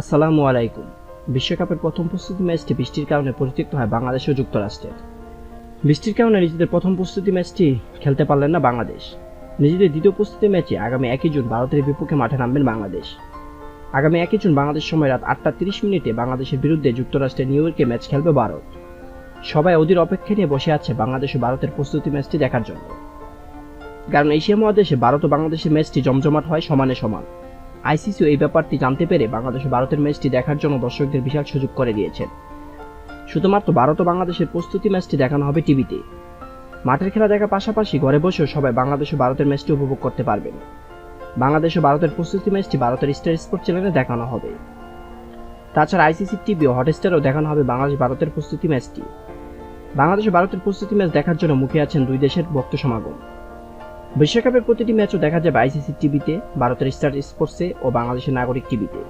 আসসালামু আলাইকুম। বিশ্বকাপের প্রথম প্রস্তুতি ম্যাচটি বৃষ্টির কারণে পরিত্যক্ত হয় বাংলাদেশ ও যুক্তরাষ্ট্রের। বৃষ্টির কারণে নিজেদের প্রথম প্রস্তুতি ম্যাচটি খেলতে পারলেন না বাংলাদেশ। নিজেদের দ্বিতীয় প্রস্তুতি ম্যাচে আগামী একই জুন ভারতের বিপক্ষে মাঠে নামবেন বাংলাদেশ। আগামী একই জুন বাংলাদেশ সময় রাত আটটা তিরিশ মিনিটে বাংলাদেশের বিরুদ্ধে যুক্তরাষ্ট্রের নিউ ইয়র্কে ম্যাচ খেলবে ভারত। সবাই অধীর অপেক্ষা নিয়ে বসে আছে বাংলাদেশ ও ভারতের প্রস্তুতি ম্যাচটি দেখার জন্য। কারণ এশিয়া মহাদেশে ভারত ও বাংলাদেশের ম্যাচটি জমজমাট হয় সমানে সমান। আইসিসিও এই ব্যাপারটি জানতে পেরে বাংলাদেশ ভারতের ম্যাচটি দেখার জন্য দর্শকদের বিশাল সুযোগ করে দিয়েছেন। শুধুমাত্র ভারত ও বাংলাদেশের প্রস্তুতি ম্যাচটি দেখানো হবে টিভিতে। মাঠের খেলা দেখার পাশাপাশি ঘরে বসেও সবাই বাংলাদেশ ও ভারতের ম্যাচটি উপভোগ করতে পারবেন। বাংলাদেশ ও ভারতের প্রস্তুতি ম্যাচটি ভারতের স্টার স্পোর্ট চ্যানেলে দেখানো হবে। তাছাড়া আইসিসি টিভি ও হটস্টারও দেখানো হবে বাংলাদেশ ভারতের প্রস্তুতি ম্যাচটি। বাংলাদেশ ও ভারতের প্রস্তুতি ম্যাচ দেখার জন্য মুখে আছেন দুই দেশের ভক্ত সমাগম। বিশ্বকাপের প্রতিটি ম্যাচও দেখা যাবে আইসিসি টিভিতে ভারতের স্টার স্পোর্টসে ও বাংলাদেশের নাগরিক টিভিতে।